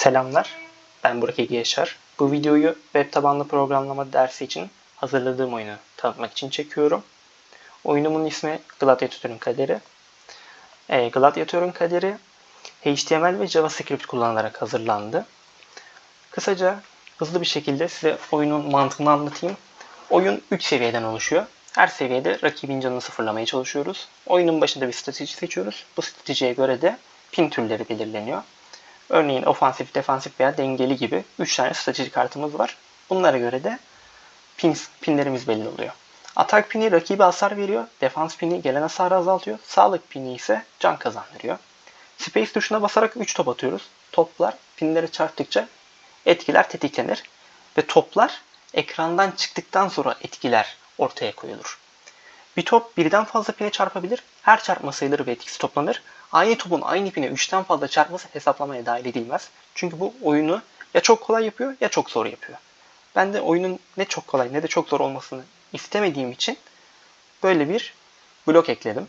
Selamlar, ben Burak Ege Yaşar. Bu videoyu web tabanlı programlama dersi için hazırladığım oyunu tanıtmak için çekiyorum. Oyunumun ismi Gladiator'un Kaderi. E, Gladiator'un Kaderi HTML ve JavaScript kullanılarak hazırlandı. Kısaca hızlı bir şekilde size oyunun mantığını anlatayım. Oyun 3 seviyeden oluşuyor. Her seviyede rakibin canını sıfırlamaya çalışıyoruz. Oyunun başında bir strateji seçiyoruz. Bu stratejiye göre de pin türleri belirleniyor. Örneğin ofansif, defansif veya dengeli gibi 3 tane strateji kartımız var. Bunlara göre de pin, pinlerimiz belli oluyor. Atak pini rakibe hasar veriyor. Defans pini gelen hasarı azaltıyor. Sağlık pini ise can kazandırıyor. Space tuşuna basarak 3 top atıyoruz. Toplar pinlere çarptıkça etkiler tetiklenir. Ve toplar ekrandan çıktıktan sonra etkiler ortaya koyulur. Bir top birden fazla pine çarpabilir. Her çarpma sayılır ve etkisi toplanır. Aynı topun aynı pine 3'ten fazla çarpması hesaplamaya dahil edilmez. Çünkü bu oyunu ya çok kolay yapıyor ya çok zor yapıyor. Ben de oyunun ne çok kolay ne de çok zor olmasını istemediğim için böyle bir blok ekledim.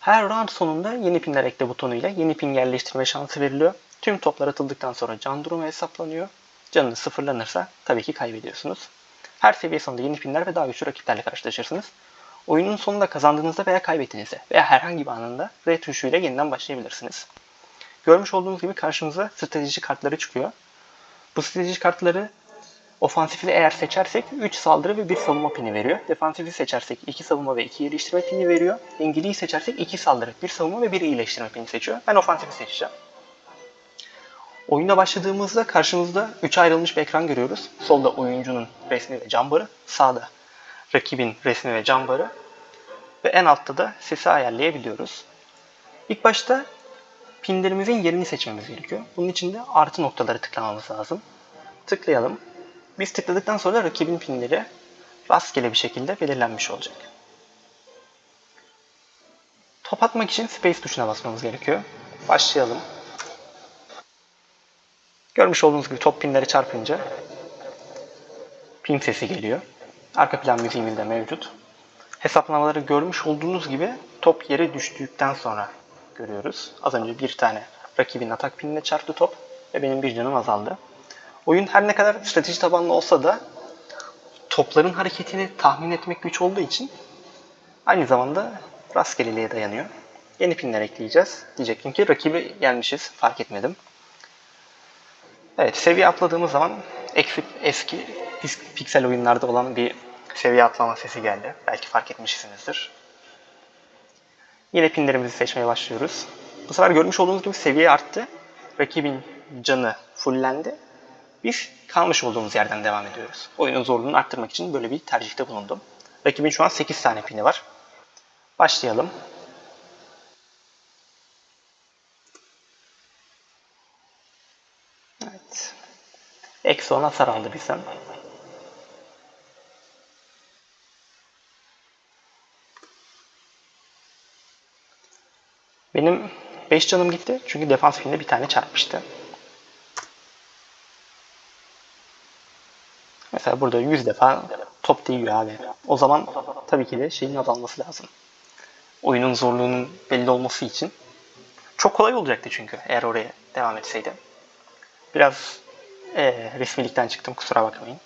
Her round sonunda yeni pinler ekle butonuyla yeni pin yerleştirme şansı veriliyor. Tüm toplar atıldıktan sonra can durumu hesaplanıyor. Canınız sıfırlanırsa tabii ki kaybediyorsunuz. Her seviye sonunda yeni pinler ve daha güçlü rakiplerle karşılaşırsınız. Oyunun sonunda kazandığınızda veya kaybettiğinizde veya herhangi bir anında R tuşuyla yeniden başlayabilirsiniz. Görmüş olduğunuz gibi karşımıza strateji kartları çıkıyor. Bu strateji kartları ofansifi eğer seçersek 3 saldırı ve 1 savunma pini veriyor. Defansifi seçersek 2 savunma ve 2 iyileştirme pini veriyor. Dengeliyi seçersek 2 saldırı, 1 savunma ve 1 iyileştirme pini seçiyor. Ben ofansifi seçeceğim. Oyuna başladığımızda karşımızda 3 ayrılmış bir ekran görüyoruz. Solda oyuncunun resmi ve cambarı, sağda rakibin resmi ve cambarı ve en altta da sesi ayarlayabiliyoruz. İlk başta pinlerimizin yerini seçmemiz gerekiyor. Bunun için de artı noktaları tıklamamız lazım. Tıklayalım. Biz tıkladıktan sonra rakibin pinleri rastgele bir şekilde belirlenmiş olacak. Top atmak için Space tuşuna basmamız gerekiyor. Başlayalım. Görmüş olduğunuz gibi top pinleri çarpınca pin sesi geliyor. Arka plan de mevcut. Hesaplamaları görmüş olduğunuz gibi top yere düştükten sonra görüyoruz. Az önce bir tane rakibin atak pinine çarptı top ve benim bir canım azaldı. Oyun her ne kadar strateji tabanlı olsa da topların hareketini tahmin etmek güç olduğu için aynı zamanda rastgeleliğe dayanıyor. Yeni pinler ekleyeceğiz. Diyecektim ki rakibi yenmişiz. Fark etmedim. Evet seviye atladığımız zaman eski, eski piksel oyunlarda olan bir seviye atlama sesi geldi. Belki fark etmişsinizdir. Yine pinlerimizi seçmeye başlıyoruz. Bu sefer görmüş olduğunuz gibi seviye arttı. Rakibin canı fullendi. Biz kalmış olduğumuz yerden devam ediyoruz. Oyunun zorluğunu arttırmak için böyle bir tercihte bulundum. Rakibin şu an 8 tane pini var. Başlayalım. Evet. Eksi 10 hasar aldı bizden. Benim 5 canım gitti. Çünkü defans filmde bir tane çarpmıştı. Mesela burada 100 defa top değiyor abi. O zaman tabii ki de şeyin azalması lazım. Oyunun zorluğunun belli olması için. Çok kolay olacaktı çünkü eğer oraya devam etseydi. Biraz e, resmilikten çıktım kusura bakmayın.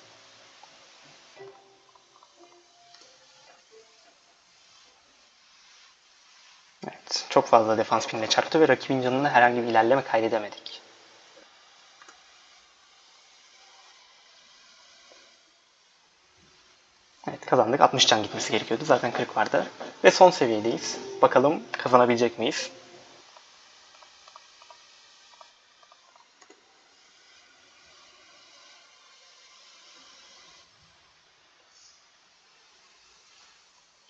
Çok fazla defans pinle çarptı ve rakibin canına herhangi bir ilerleme kaydedemedik. Evet kazandık. 60 can gitmesi gerekiyordu. Zaten 40 vardı. Ve son seviyedeyiz. Bakalım kazanabilecek miyiz?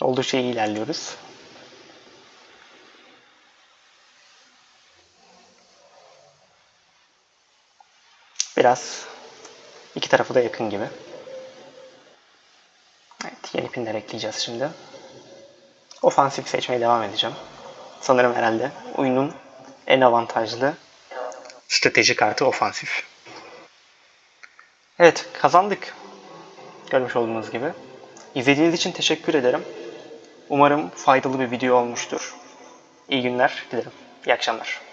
Oldukça iyi ilerliyoruz. Biraz iki tarafı da yakın gibi. Evet, yeni pinler ekleyeceğiz şimdi. Ofansif seçmeye devam edeceğim. Sanırım herhalde oyunun en avantajlı strateji kartı ofansif. Evet, kazandık. Görmüş olduğunuz gibi. İzlediğiniz için teşekkür ederim. Umarım faydalı bir video olmuştur. İyi günler dilerim. İyi akşamlar.